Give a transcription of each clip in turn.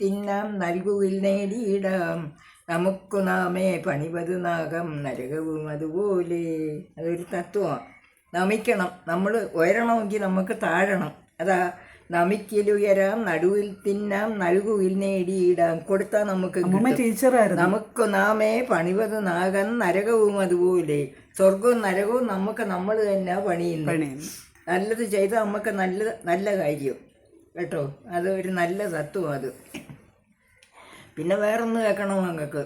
തിന്നാം നൽകുവിൽ നേടിയിടാം. നമുക്കു നാമേ പണിവത് നാഗം നരകവും അതുപോലെ. അതൊരു തത്വമാണ് നമിക്കണം. നമ്മൾ ഉയരണമെങ്കിൽ നമുക്ക് താഴണം. അതാ നമിക്കലുയരാം നടുവിൽ തിന്നാം നൽകുവിൽ നേടിയിടാം. കൊടുത്താൽ നമുക്ക് ടീച്ചറായിരുന്നു. നമുക്ക് നാമേ പണിവത് നാഗം നരകവും അതുപോലെ. സ്വർഗവും നരകവും നമുക്ക് നമ്മൾ തന്നെ പണിയുന്നു. പണിയുന്നു. നല്ലത് ചെയ്താൽ നമുക്ക് നല്ല നല്ല കാര്യം. കേട്ടോ? അത് ഒരു നല്ല തത്വം അത്. പിന്നെ വേറൊന്ന് കേൾക്കണം നിങ്ങൾക്ക്?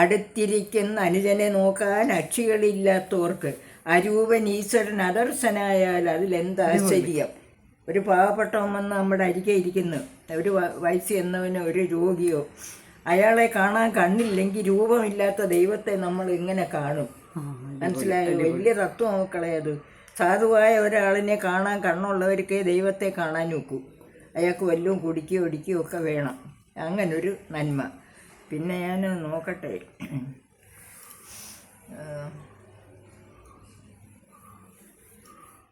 അടുത്തിരിക്കുന്ന അനുജനെ നോക്കാൻ അക്ഷികളില്ലാത്തവർക്ക് അരൂപൻ ഈശ്വരൻ അദർശനായാൽ അതിലെന്ത് ആശ്ചര്യം ഒരു പാവപ്പെട്ടവൻ വന്ന് നമ്മുടെ അരികെ ഇരിക്കുന്നു. ഒരു വയസ്സ് എന്നവനോ ഒരു രോഗിയോ? അയാളെ കാണാൻ കണ്ണില്ലെങ്കിൽ രൂപമില്ലാത്ത ദൈവത്തെ നമ്മൾ ഇങ്ങനെ കാണും? മനസ്സിലായോ? വലിയ തത്വം മക്കളെ അത്. സാധുവായ ഒരാളിനെ കാണാൻ കണ്ണുള്ളവർക്കേ ദൈവത്തെ കാണാൻ നോക്കൂ അയാൾക്ക് വല്ലതും കുടിക്കുകയോ ഒടിക്കുകയോ ഒക്കെ വേണം. അങ്ങനൊരു നന്മ. പിന്നെ ഞാൻ നോക്കട്ടെ.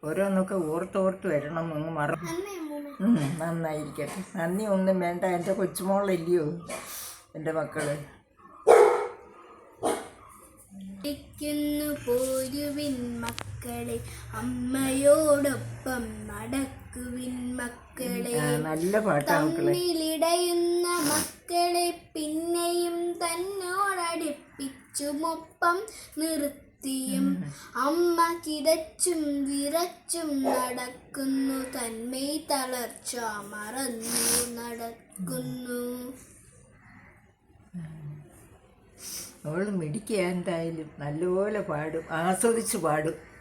ഓരോന്നൊക്കെ ഓർത്തോർത്ത് വരണം അങ്ങ് മറ നന്നായിരിക്കട്ടെ. നന്ദി ഒന്നും വേണ്ട. എന്റെ കൊച്ചുമോളല്ലയോ? എന്റെ മക്കൾ. പോരുവിൻ മക്കളെ അമ്മയോടൊപ്പം നടക്കുവിൻ മക്കളെ. നല്ല പാട്ടാണ് മക്കളെ. തമ്മിലിടയുന്ന മക്കളെ പിന്നെയും തന്നോടടുപ്പിച്ചുമൊപ്പം നിർത്തിയും. അമ്മ കിതച്ചും വിറച്ചും നടക്കുന്നു. തന്മേ തളർച്ച മറന്നു നടക്കുന്നു. അവൾ മിടിക്കുക എന്തായാലും നല്ലപോലെ പാടും. ആസ്വദിച്ച് പാടും.